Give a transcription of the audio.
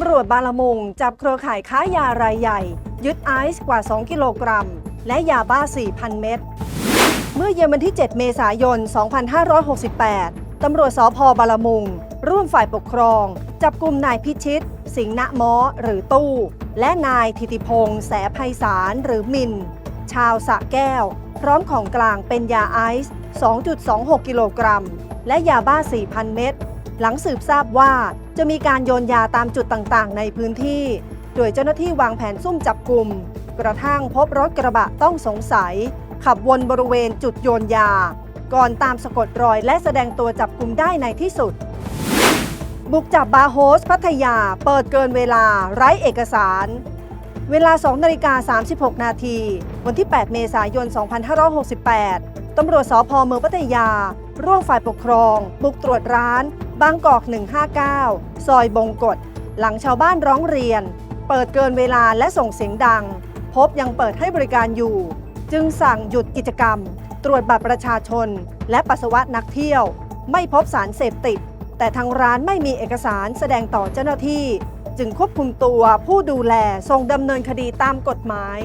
ำรวจบาลมุงจับเครือข่ายค้ายารายใหญ่ ยึดไอซ์กว่า 2 กิโลกรัม และยาบ้า 4,000 เม็ด เมื่อเย็นวันที่ 7 เมษายน 2568 ตำรวจสพบาลมุง ร่วมฝ่ายปกครอง จับกลุ่มนายพิชิต สิงห์ณม้อหรือตู้ และนายธิติพงษ์แสไพศาลหรือมิน ชาวสะแก้ว พร้อมของกลางเป็นยาไอซ์ 2.26 กิโลกรัม และยาบ้า 4,000 เม็ด หลังสืบทราบว่าจะมีการโยนยาตามจุดต่างๆ ในพื้นที่ โดยเจ้าหน้าที่วางแผนซุ่มจับกลุ่ม กระทั่งพบรถกระบะต้องสงสัย ขับวนบริเวณจุดโยนยา ก่อนตามสะกดรอยและแสดงตัวจับกลุ่มได้ในที่สุด บุกจับบาร์โฮสพัทยา เปิดเกินเวลาไร้เอกสาร เวลา 2 นาฬิกา 36 นาที วันที่ 8 เมษายน 2568ตำรวจสพเมืองพัทยา ร่วมฝ่ายปกครอง บุกตรวจร้าน บางกอก 159 ซอยบงกฎ หลังชาวบ้านร้องเรียน เปิดเกินเวลาและส่งเสียงดัง พบยังเปิดให้บริการอยู่ จึงสั่งหยุดกิจกรรม ตรวจบัตรประชาชน และปัสสาวะนักเที่ยว ไม่พบสารเสพติด แต่ทางร้านไม่มีเอกสารแสดงต่อเจ้าหน้าที่ จึงควบคุมตัวผู้ดูแลส่งดำเนินคดีตามกฎหมาย